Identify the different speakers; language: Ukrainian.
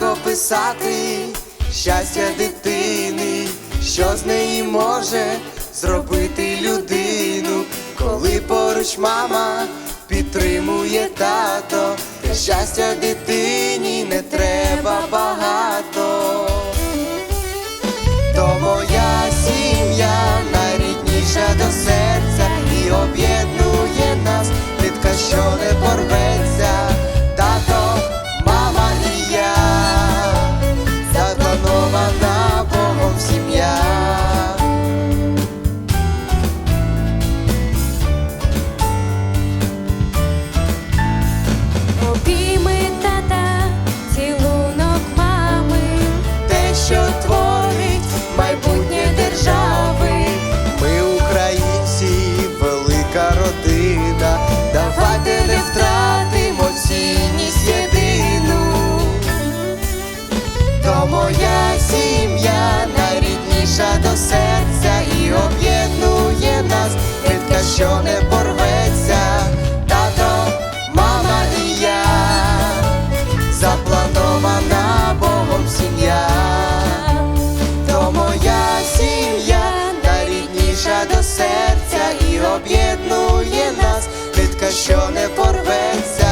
Speaker 1: легко писати. Щастя дитини, що з неї може зробити людину, коли поруч мама підтримує тато, щастя дитині моя сім'я найрідніша до серця і об'єднує нас, нитка, що не порветься, тато, мама і я, запланована Богом сім'я, то моя сім'я найрідніша до серця і об'єднує нас, нитка, що не порветься.